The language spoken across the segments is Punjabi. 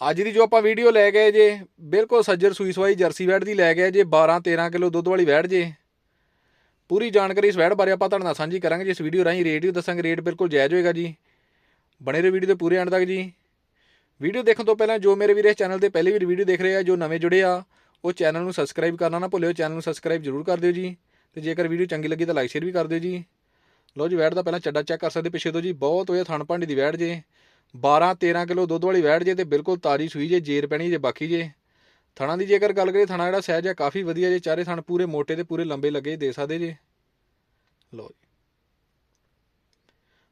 ਅੱਜ ਦੀ ਜੋ ਆਪਾਂ ਵੀਡੀਓ ਲੈ ਗਏ ਜੇ, ਬਿਲਕੁਲ ਸੱਜਰ ਸੂਈ ਸਵਾਈ ਜਰਸੀ ਵੈੜ ਦੀ ਲੈ ਗਏ ਜੇ 12 13 ਕਿਲੋ ਦੁੱਧ ਵਾਲੀ ਵੈੜ ਜੇ। ਪੂਰੀ ਜਾਣਕਾਰੀ ਇਸ ਵੈੜ ਬਾਰੇ ਆਪਾਂ ਤੁਹਾਡੇ ਨਾਲ ਸਾਂਝੀ ਕਰਾਂਗੇ ਜੀ ਇਸ ਵੀਡੀਓ ਰਾਹੀਂ ਰੇਟ ਵੀ ਦੱਸਾਂਗੇ ਰੇਟ ਬਿਲਕੁਲ ਜਾਇਜ਼ ਹੋਏਗਾ ਜੀ। ਬਣੇ ਰਹੋ ਵੀਡੀਓ ਦੇ ਪੂਰੇ ਐਂਡ ਤੱਕ ਜੀ। ਵੀਡੀਓ ਦੇਖਣ ਤੋਂ ਪਹਿਲਾਂ ਜੋ ਮੇਰੇ ਵੀਰੇ ਇਸ ਚੈਨਲ ਤੇ ਪਹਿਲੀ ਵਾਰ ਵੀਡੀਓ ਦੇਖ ਰਹੇ ਆ, ਜੋ ਨਵੇਂ ਜੁੜੇ ਆ, ਉਹ ਚੈਨਲ ਨੂੰ ਸਬਸਕ੍ਰਾਈਬ ਕਰਨਾ ਨਾ ਭੁੱਲਿਓ ਚੈਨਲ ਨੂੰ ਸਬਸਕ੍ਰਾਈਬ ਜ਼ਰੂਰ ਕਰ ਦਿਓ ਜੀ। ਤੇ ਜੇਕਰ ਵੀਡੀਓ ਚੰਗੀ ਲੱਗੀ ਤਾਂ ਲਾਈਕ ਸ਼ੇਅਰ ਵੀ ਕਰ ਦਿਓ ਜੀ। ਲੋ ਜੀ ਵੈੜ ਦਾ ਪਹਿਲਾਂ ਚੱਡਾ ਚੈੱਕ ਕਰ ਸਕਦੇ ਪਿੱਛੇ ਤੋਂ ਜੀ ਬਹੁਤ ਹੋਇਆ ਥਣ ਭਾਂਡੀ ਦੀ ਵੈੜ ਜੇ। 12 13 ਕਿਲੋ ਦੁੱਧ ਵਾਲੀ ਵੈੜ ਜੇ ਤੇ ਬਿਲਕੁਲ ਤਾਜੀ ਸੂਈ ਜੇ, ਜੇਰ ਪੈਣੀ ਜੇ, ਬਾਕੀ ਜੇ। ਥਣਾ ਦੀ ਜੇਕਰ ਗੱਲ ਕਰੀਏ, ਥਣਾ ਜਿਹੜਾ ਸਹਿਜ ਹੈ ਕਾਫੀ ਵਧੀਆ ਜੇ। ਚਾਰੇ ਥਣ ਪੂਰੇ ਮੋਟੇ ਤੇ ਪੂਰੇ ਲੰਬੇ ਲੱਗੇ, ਦੇ ਸਕਦੇ ਜੇ। ਲੋ ਜੀ।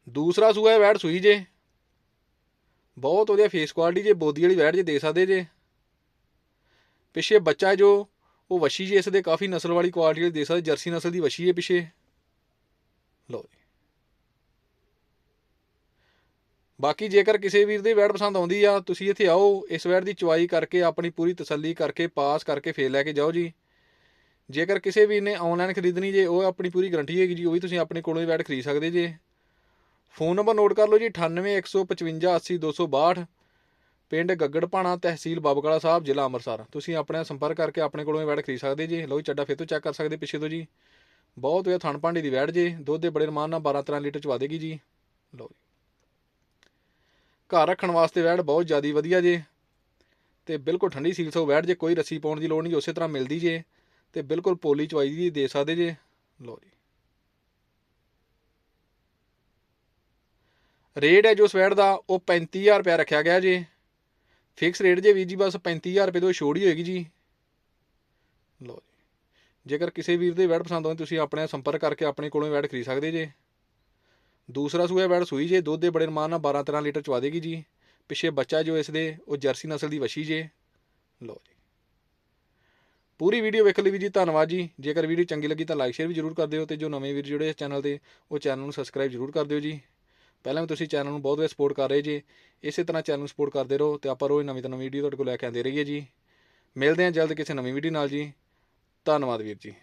ਦੂਸਰਾ ਸੂਆ ਹੈ ਵੈੜ ਸੂਈ ਜੇ। ਬਹੁਤ ਵਧੀਆ ਫੇਸ ਕੁਆਲਿਟੀ ਜੇ, ਬੋਦੀ ਵਾਲੀ ਵੈੜ ਜੇ, ਦੇ ਸਕਦੇ ਜੇ। ਪਿੱਛੇ ਬੱਚਾ ਜੋ, ਉਹ ਵਸ਼ੀ ਜੇ, ਇਸ ਦੇ ਕਾਫੀ ਨਸਲ ਵਾਲੀ ਕੁਆਲਿਟੀ ਵਾਲੀ ਦੇ ਸਕਦੇ, ਜਰਸੀ ਨਸਲ ਦੀ ਵਸ਼ੀ ਹੈ ਪਿੱਛੇ। ਲਓ ਜੀ। ਬਾਕੀ ਜੇਕਰ ਕਿਸੇ ਵੀਰ ਦੀ ਵੈੜ ਪਸੰਦ ਆਉਂਦੀ ਆ, ਤੁਸੀਂ ਇੱਥੇ ਆਓ, ਇਸ ਵੈੜ ਦੀ ਚੁਆਈ ਕਰਕੇ, ਆਪਣੀ ਪੂਰੀ ਤਸੱਲੀ ਕਰਕੇ, ਪਾਸ ਕਰਕੇ ਫੇਰ ਲੈ ਕੇ ਜਾਓ ਜੀ। ਜੇਕਰ ਕਿਸੇ ਵੀਰ ਨੇ ਆਨਲਾਈਨ ਖਰੀਦਣੀ ਜੇ, ਉਹ ਆਪਣੀ ਪੂਰੀ ਗਾਰੰਟੀ ਹੈਗੀ ਜੀ, ਉਹ ਵੀ ਤੁਸੀਂ ਆਪਣੇ ਕੋਲੋਂ ਹੀ ਵੈੜ ਖਰੀਦ ਸਕਦੇ ਜੇ। ਫੋਨ ਨੰਬਰ ਨੋਟ ਕਰ ਲਓ ਜੀ 9815580262 ਪਿੰਡ ਗੱਗੜ ਭਾਣਾ ਤਹਿਸੀਲ ਬਾਬਕਾਲਾ ਸਾਹਿਬ, ਜ਼ਿਲ੍ਹਾ ਅੰਮ੍ਰਿਤਸਰ। ਤੁਸੀਂ ਆਪਣੇ ਸੰਪਰਕ ਕਰਕੇ ਆਪਣੇ ਕੋਲੋਂ ਇਹ ਵੈੜ ਖਰੀਦ ਸਕਦੇ ਜੀ। ਲਓ ਜੀ, ਚੱਡਾ ਫਿਰ ਤੋਂ ਚੈੱਕ ਕਰ ਸਕਦੇ ਪਿੱਛੇ ਤੋਂ ਜੀ। ਬਹੁਤ ਵਧੀਆ ਥਣ ਭਾਂਡੇ ਦੀ ਵੈੜ ਜੇ, ਦੁੱਧ ਦੇ ਬੜੇ ਰਮਾਨ ਨਾਲ 12 13 ਲੀਟਰ ਚਵਾ ਦੇਗੀ ਜੀ। ਲਓ ਜੀ। ਘਰ ਰੱਖਣ ਵਾਸਤੇ ਵੈੜ ਬਹੁਤ ਜ਼ਿਆਦਾ ਵਧੀਆ ਜੇ। ਤੇ ਬਿਲਕੁਲ ਠੰਡੀ ਸੀਲ ਸੋ ਵੈੜ ਜੇ ਕੋਈ ਰੱਸੀ ਪਾਉਣ ਦੀ ਲੋੜ ਨਹੀਂ, ਉਸੇ ਤਰ੍ਹਾਂ ਮਿਲਦੀ ਜੇ। ਤੇ ਬਿਲਕੁਲ ਪੋਲੀ ਚਵਾਈ ਦੀ ਦੇ ਸਕਦੇ ਜੇ। ਲਓ ਜੀ। ਰੇਟ ਹੈ ਜੋ ਸਵੈੜ ਦਾ, ਉਹ 35000 ਰੁਪਏ ਰੱਖਿਆ ਗਿਆ ਜੇ। ਫਿਕਸ ਰੇਟ ਜੇ ਵੀਰ ਜੀ, ਬਸ 35000 ਰੁਪਏ ਤੋਂ ਛੋੜ ਹੀ ਹੋਏਗੀ ਜੀ। ਲਓ ਜੀ। ਜੇਕਰ ਕਿਸੇ ਵੀਰ ਦੇ ਵੈੜ ਪਸੰਦ ਹੋਵੇ ਤੁਸੀਂ ਆਪਣੇ ਸੰਪਰਕ ਕਰਕੇ ਆਪਣੇ ਕੋਲੋਂ ਵੈੜ ਖਰੀਦ ਸਕਦੇ ਜੇ। ਦੂਸਰਾ ਸੂਆ ਵੈੜ ਸੂਈ ਜੇ, ਦੁੱਧ ਦੇ ਬੜੇ ਰਮਾਨ ਨਾਲ 12 13 ਲੀਟਰ ਚਵਾ ਦੇਗੀ ਜੀ। ਪਿੱਛੇ ਬੱਚਾ ਜੋ ਇਸ ਦੇ, ਉਹ ਜਰਸੀ ਨਸਲ ਦੀ ਵਸ਼ੀ ਜੇ। ਲਓ ਜੀ। ਪੂਰੀ ਵੀਡੀਓ ਵੇਖਣ ਲਈ ਵੀ ਜੀ ਧੰਨਵਾਦ ਜੀ। ਜੇਕਰ ਵੀਡੀਓ ਚੰਗੀ ਲੱਗੀ ਤਾਂ ਲਾਈਕ ਸ਼ੇਅਰ ਵੀ ਜ਼ਰੂਰ ਕਰ ਦਿਓ ਤੇ ਜੋ ਨਵੇਂ ਵੀਰ ਜੁੜੇ ਇਸ ਚੈਨਲ ਤੇ, ਉਹ ਚੈਨਲ ਨੂੰ ਸਬਸਕ੍ਰਾਈਬ ਜ਼ਰੂਰ ਕਰ ਦਿਓ ਜੀ। ਪਹਿਲਾਂ ਵੀ ਤੁਸੀਂ ਚੈਨਲ ਨੂੰ ਬਹੁਤ ਵਧੀਆ ਸਪੋਰਟ ਕਰ ਰਹੇ ਜੀ, ਇਸੇ ਤਰ੍ਹਾਂ ਚੈਨਲ ਨੂੰ ਸਪੋਰਟ ਕਰਦੇ ਰਹੋ ਤੇ ਆਪਾਂ ਰੋਜ਼ ਨਵੀਂ ਤੋਂ ਨਵੀਂ ਵੀਡੀਓ ਤੁਹਾਡੇ ਕੋਲ ਲੈ ਕੇ ਆਉਂਦੇ ਰਹੀਏ ਜੀ। ਮਿਲਦੇ ਹਾਂ ਜਲਦ ਕਿਸੇ ਨਵੀਂ ਵੀਡੀਓ ਨਾਲ ਜੀ। ਧੰਨਵਾਦ ਵੀਰ ਜੀ।